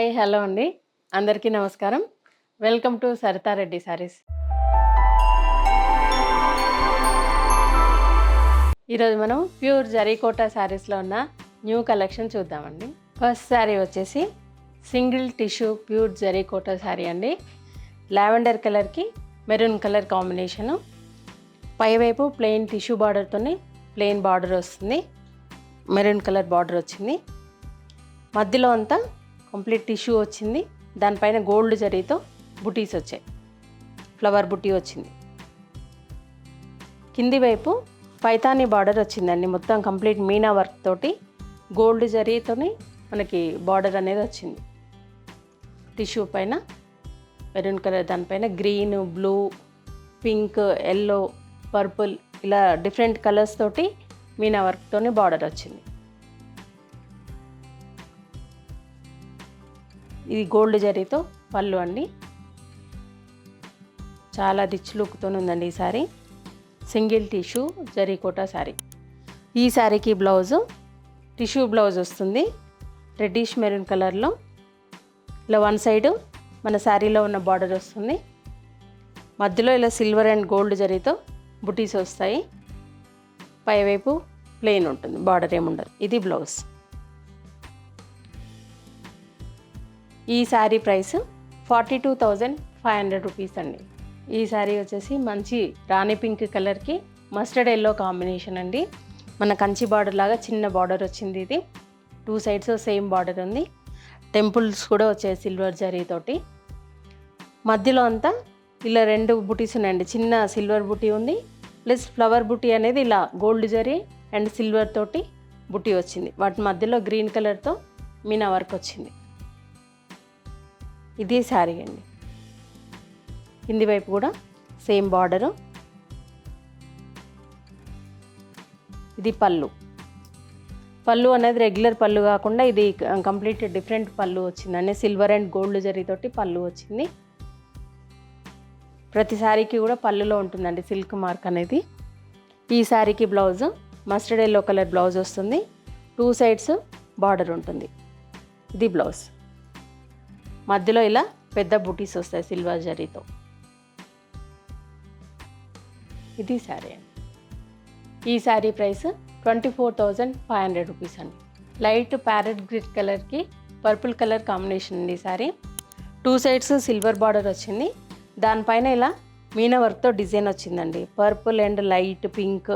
Hi hello అండి. అందరికీ నమస్కారం. Welcome to Saritha Reddy saris. ఈరోజు మనం ప్యూర్ జరీకోటా శారీస్లో ఉన్న న్యూ కలెక్షన్ చూద్దామండి. ఫస్ట్ శారీ వచ్చేసి single tissue pure zari kota sari అండి. లావెండర్ కలర్కి మెరూన్ కలర్ కాంబినేషను. పైవైపు ప్లెయిన్ టిష్యూ బార్డర్తోనే ప్లెయిన్ బార్డర్ వస్తుంది. మెరూన్ కలర్ బార్డర్ వచ్చింది. మధ్యలో అంతా కంప్లీట్ టిష్యూ వచ్చింది. దానిపైన గోల్డ్ జరీతో బుటీస్ వచ్చాయి. ఫ్లవర్ బుటీ వచ్చింది. కింది వైపు పైతాని బార్డర్ వచ్చిందండి. మొత్తం కంప్లీట్ మీనా వర్క్ తోటి గోల్డ్ జరీతోని మనకి బార్డర్ అనేది వచ్చింది. టిష్యూ పైన మెరూన్ కలర్ దానిపైన green blue pink yellow purple ఇలా డిఫరెంట్ కలర్స్ తోటి మీనా వర్క్తోని బార్డర్ వచ్చింది. ఇది గోల్డ్ జరీతో పళ్ళు అండి. చాలా రిచ్ లుక్తో ఉందండి ఈ సారీ. సింగిల్ టిష్యూ జరీ జరీకోటా శారీ ఈ శారీకి బ్లౌజు టిష్యూ బ్లౌజ్ వస్తుంది. రెడ్డిష్ మెరూన్ కలర్లో. ఇలా వన్ సైడ్ మన శారీలో ఉన్న బార్డర్ వస్తుంది. మధ్యలో ఇలా సిల్వర్ అండ్ గోల్డ్ జరీతో బుటీస్ వస్తాయి. పైవైపు ప్లెయిన్ ఉంటుంది బార్డర్ ఏముండదు. ఇది బ్లౌజ్. ఈ sari price forty two thousand five hundred rupees అండి. ఈ శారీ వచ్చేసి మంచి రాణి పింక్ కలర్కి మస్టర్డ్ ఎల్లో కాంబినేషన్ అండి. మన కంచి బార్డర్ లాగా చిన్న బార్డర్ వచ్చింది ఇది. టూ సైడ్స్ సేమ్ బార్డర్ ఉంది. టెంపుల్స్ కూడా వచ్చాయి సిల్వర్ జరీతోటి మధ్యలో అంతా ఇలా రెండు బుటీస్ ఉన్నాయండి. చిన్న సిల్వర్ బుటీ ఉంది. ప్లస్ ఫ్లవర్ బుటీ అనేది ఇలా గోల్డ్ జరీ అండ్ సిల్వర్ తోటి బుటీ వచ్చింది. వాటి మధ్యలో గ్రీన్ కలర్తో మీనా వర్క్ వచ్చింది. ఇది శారీ అండి. కింది వైపు కూడా సేమ్ బార్డరు. ఇది పళ్ళు. పళ్ళు అనేది రెగ్యులర్ పళ్ళు కాకుండా ఇది కంప్లీట్ డిఫరెంట్ పళ్ళు వచ్చిందండి. సిల్వర్ అండ్ గోల్డ్ జరీతోటి పళ్ళు వచ్చింది. ప్రతి శారీకి కూడా పళ్ళులో ఉంటుందండి సిల్క్ మార్క్ అనేది. ఈ శారీకి blouse mustard yellow colour blouse వస్తుంది. టూ సైడ్స్ బార్డర్ ఉంటుంది. ఇది బ్లౌజ్. మధ్యలో ఇలా పెద్ద బుటీస్ వస్తాయి సిల్వర్ జరీతో. ఇది శారీ అండి. ఈ sari price twenty four thousand five hundred rupees అండి. లైట్ ప్యారెట్ గ్రీన్ కలర్కి పర్పుల్ కలర్ కాంబినేషన్ అండి ఈ sari. Two sides silver border వచ్చింది. దానిపైన ఇలా మీనా వర్క్తో డిజైన్ వచ్చిందండి. పర్పుల్ అండ్ లైట్ పింక్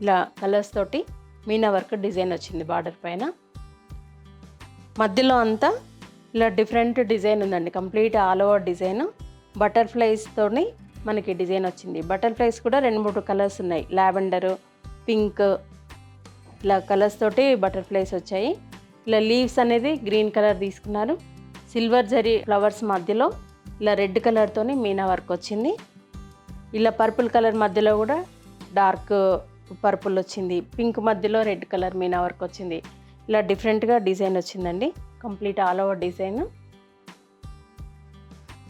ఇలా కలర్స్ తోటి మీనా వర్క్ డిజైన్ వచ్చింది బార్డర్ పైన. మధ్యలో అంతా ఇలా డిఫరెంట్ డిజైన్ ఉందండి. Complete all over design. బటర్ఫ్లైస్తోని మనకి డిజైన్ వచ్చింది. బటర్ఫ్లైస్ కూడా రెండు మూడు కలర్స్ ఉన్నాయి. లావెండర్ పింక్ ఇలా కలర్స్ తోటి బటర్ఫ్లైస్ వచ్చాయి. ఇలా లీవ్స్ అనేది గ్రీన్ కలర్ తీసుకున్నారు. సిల్వర్ జరీ ఫ్లవర్స్ మధ్యలో ఇలా రెడ్ కలర్తోని మీనా వర్క్ వచ్చింది. ఇలా పర్పుల్ కలర్ మధ్యలో కూడా డార్క్ పర్పుల్ వచ్చింది. పింక్ మధ్యలో రెడ్ కలర్ మీనా వర్క్ వచ్చింది. ఇలా డిఫరెంట్గా డిజైన్ వచ్చిందండి. Complete all over design.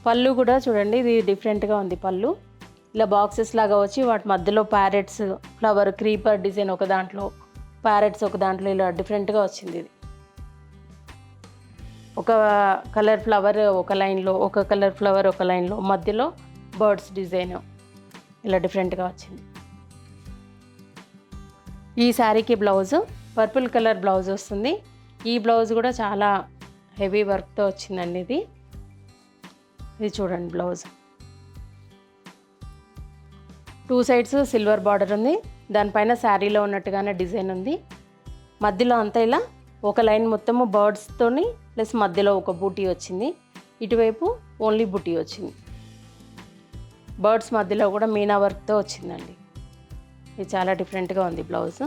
పళ్ళు కూడా చూడండి ఇది డిఫరెంట్గా ఉంది పళ్ళు. ఇలా బాక్సెస్ లాగా వచ్చి వాటి మధ్యలో ప్యారెట్స్ ఫ్లవర్ క్రీపర్ డిజైన్ ఒక దాంట్లో ప్యారెట్స్ ఒక దాంట్లో ఇలా డిఫరెంట్గా వచ్చింది ఇది. ఒక కలర్ ఫ్లవర్ ఒక లైన్లో ఒక కలర్ ఫ్లవర్ ఒక లైన్లో మధ్యలో బర్డ్స్ డిజైన్ ఇలా డిఫరెంట్గా వచ్చింది. ఈ శారీకి బ్లౌజ్ పర్పుల్ కలర్ బ్లౌజ్ వస్తుంది. ఈ బ్లౌజ్ కూడా చాలా హెవీ వర్క్తో వచ్చిందండి ఇది. ఇది చూడండి blouse. Two sides silver border ఉంది. దానిపైన శారీలో ఉన్నట్టుగానే డిజైన్ ఉంది. మధ్యలో అంతా ఇలా ఒక లైన్ మొత్తము బర్డ్స్తోని ప్లస్ మధ్యలో ఒక బూటీ వచ్చింది. ఇటువైపు ఓన్లీ బూటీ వచ్చింది. బర్డ్స్ మధ్యలో కూడా మీనా వర్క్తో వచ్చిందండి. ఇది చాలా డిఫరెంట్గా ఉంది బ్లౌజ్.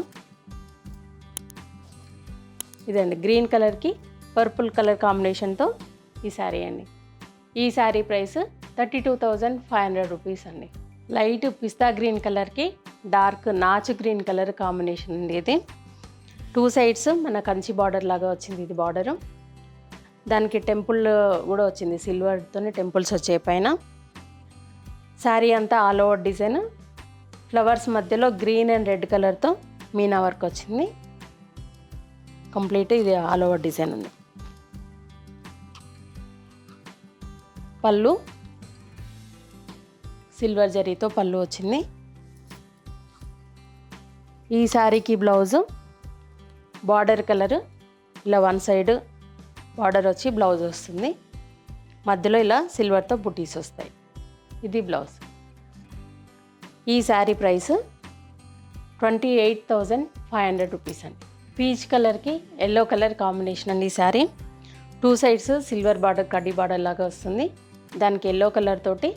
ఇదండి. గ్రీన్ కలర్కి పర్పుల్ కలర్ కాంబినేషన్తో ఈ శారీ అండి. ఈ sari price thirty two thousand five hundred rupees అండి. లైట్ పిస్తా గ్రీన్ కలర్కి డార్క్ నాచు గ్రీన్ కలర్ కాంబినేషన్ అండి ఇది. టూ సైడ్స్ మన కంచి బార్డర్ లాగా వచ్చింది ఇది బార్డరు. దానికి టెంపుల్ కూడా వచ్చింది సిల్వర్తోనే టెంపుల్స్ వచ్చే పైన. శారీ అంతా ఆల్ ఓవర్ డిజైన్. ఫ్లవర్స్ మధ్యలో గ్రీన్ అండ్ రెడ్ కలర్తో మీనా వర్క్ వచ్చింది. కంప్లీట్ ఇది ఆల్ ఓవర్ డిజైన్ ఉంది. పళ్ళు. సిల్వర్ జరీతో పళ్ళు వచ్చింది. ఈ శారీకి బ్లౌజు. Border colour. ఇలా వన్ సైడ్ బార్డర్ వచ్చి బ్లౌజ్ వస్తుంది. మధ్యలో ఇలా సిల్వర్తో బుటీస్ వస్తాయి. ఇది బ్లౌజ్. ఈ sari price twenty eight thousand five hundred rupees అండి. పీచ్ కలర్కి ఎల్లో కలర్ కాంబినేషన్ అండి ఈ sari two sides silver border కడ్డీ బార్డర్ లాగా వస్తుంది. దానికి ఎల్లో కలర్ తోటి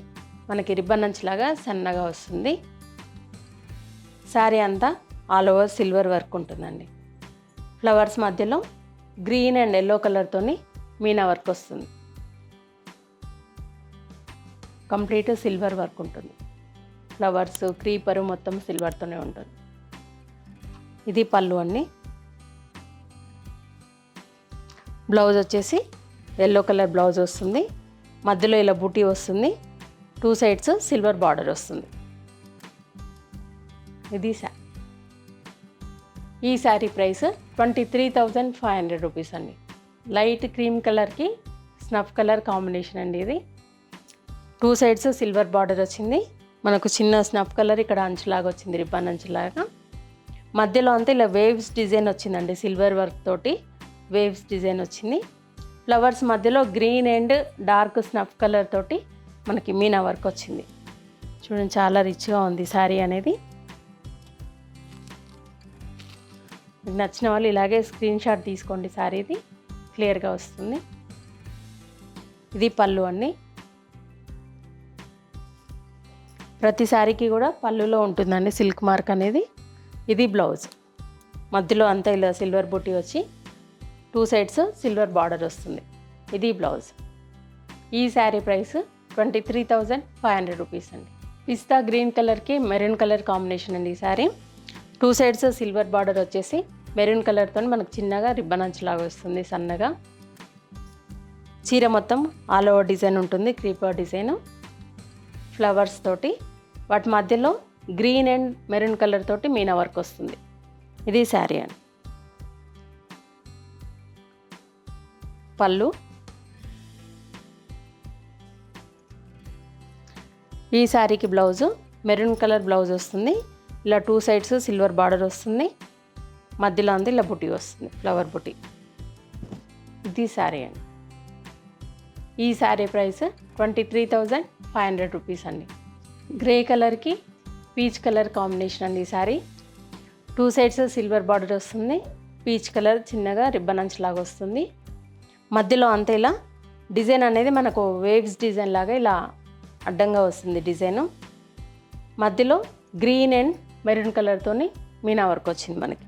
మనకి రిబ్బన్ లాగా సన్నగా వస్తుంది. శారీ అంతా ఆల్ ఓవర్ సిల్వర్ వర్క్ ఉంటుందండి. ఫ్లవర్స్ మధ్యలో గ్రీన్ అండ్ ఎల్లో కలర్తోని మీనా వర్క్ వస్తుంది. కంప్లీట్ సిల్వర్ వర్క్ ఉంటుంది. ఫ్లవర్స్ క్రీపరు మొత్తం సిల్వర్తోనే ఉంటుంది. ఇది పళ్ళు అండి. బ్లౌజ్ వచ్చేసి ఎల్లో కలర్ బ్లౌజ్ వస్తుంది. మధ్యలో ఇలా బూటీ వస్తుంది. టూ సైడ్స్ సిల్వర్ బార్డర్ వస్తుంది. ఇది శా ఈ sari price twenty three thousand five hundred rupees అండి లైట్ క్రీమ్ కలర్కి స్నఫ్ కలర్ కాంబినేషన్ అండి ఇది. టూ సైడ్స్ సిల్వర్ బార్డర్ వచ్చింది. మనకు చిన్న స్నఫ్ కలర్ ఇక్కడ అంచులాగా వచ్చింది రిబ్బన్ అంచులాగా. మధ్యలో అంతా ఇలా వేవ్స్ డిజైన్ వచ్చిందండి సిల్వర్ వర్క్ తోటి. వేవ్స్ డిజైన్ వచ్చింది. ఫ్లవర్స్ మధ్యలో green and dark snuff colour తోటి మనకి మీనా వర్క్ వచ్చింది. చూడండి చాలా రిచ్గా ఉంది శారీ అనేది. మీకు నచ్చిన వాళ్ళు ఇలాగే స్క్రీన్ షాట్ తీసుకోండి శారీది. క్లియర్గా వస్తుంది. ఇది పళ్ళు అండి. ప్రతి శారీకి కూడా పళ్ళులో ఉంటుందండి సిల్క్ మార్క్ అనేది. ఇది బ్లౌజ్ మధ్యలో అంతా ఇలా సిల్వర్ బుట్టి వచ్చి టూ సైడ్స్ సిల్వర్ బార్డర్ వస్తుంది. ఇది బ్లౌజ్. ఈ sari price twenty three thousand five hundred rupees అండి. పిస్తా గ్రీన్ కలర్కి మెరూన్ కలర్ కాంబినేషన్ అండి ఈ sari. Two sides silver border వచ్చేసి మెరూన్ కలర్తో మనకు చిన్నగా రిబ్బన్ అంచులాగా వస్తుంది సన్నగా. చీర మొత్తం ఆల్ ఓవర్ డిజైన్ ఉంటుంది క్రీపర్ డిజైన్. ఫ్లవర్స్ తోటి వాటి మధ్యలో గ్రీన్ అండ్ మెరూన్ కలర్ తోటి మీనా వర్క్ వస్తుంది. ఇది శారీ అండి. పళ్ళు. ఈ శారీకి బ్లౌజు. మెరూన్ కలర్ బ్లౌజ్ వస్తుంది. ఇలా టూ సైడ్స్ సిల్వర్ బార్డర్ వస్తుంది. మధ్యలో అంది ఇలా బుట్టి వస్తుంది. ఫ్లవర్ బుటీ ఇది శారీ అండి. ఈ sari price twenty three thousand five hundred rupees అండి. గ్రే కలర్కి పీచ్ కలర్ కాంబినేషన్ అండి ఈ sari. Two sides silver border వస్తుంది. పీచ్ కలర్ చిన్నగా రిబ్బన్ అంచులాగా వస్తుంది. మధ్యలో అంతే ఇలా డిజైన్ అనేది మనకు వేవ్స్ డిజైన్ లాగా ఇలా అడ్డంగా వస్తుంది డిజైను. మధ్యలో గ్రీన్ అండ్ మెరూన్ కలర్తోని మీనా వర్క్ వచ్చింది మనకి.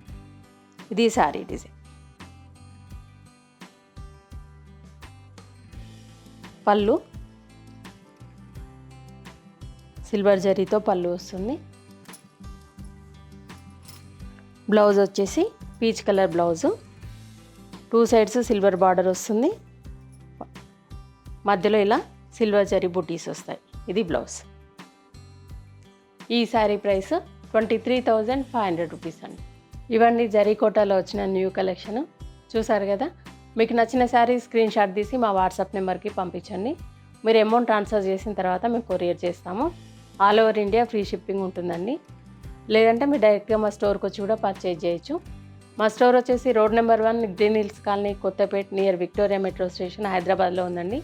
ఇది శారీ డిజైన్. పళ్ళు. సిల్వర్ జరీతో పళ్ళు వస్తుంది. బ్లౌజ్ వచ్చేసి peach colour blouse. Two sides silver border వస్తుంది. మధ్యలో ఇలా సిల్వర్ జరీ బుటీస్ వస్తాయి. ఇది బ్లౌజ్. ఈ sari price twenty three thousand five hundred rupees అండి. ఇవన్నీ జరీ కోటాలో వచ్చిన న్యూ కలెక్షన్. చూసారు కదా? మీకు నచ్చిన శారీ స్క్రీన్ షాట్ తీసి మా వాట్సాప్ నెంబర్కి పంపించండి. మీరు అమౌంట్ ట్రాన్స్ఫర్ చేసిన తర్వాత మేము కొరియర్ చేస్తాము. All over India free shipping ఉంటుందండి. లేదంటే మీరు డైరెక్ట్గా మా స్టోర్కి వచ్చి కూడా పర్చేజ్ చేయొచ్చు. మా స్టోర్ వచ్చేసి road number one green hills colony Kothapet near Victoria metro station హైదరాబాద్లో ఉందండి.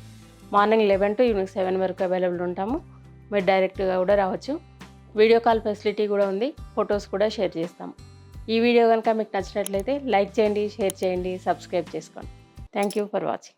Morning eleven to evening seven వరకు అవైలబుల్ ఉంటాము. మీరు డైరెక్ట్గా కూడా రావచ్చు. వీడియో కాల్ ఫెసిలిటీ కూడా ఉంది. ఫొటోస్ కూడా షేర్ చేస్తాము. ఈ వీడియో కనుక మీకు నచ్చినట్లయితే లైక్ చేయండి షేర్ చేయండి సబ్స్క్రైబ్ చేసుకోండి. Thank you for watching.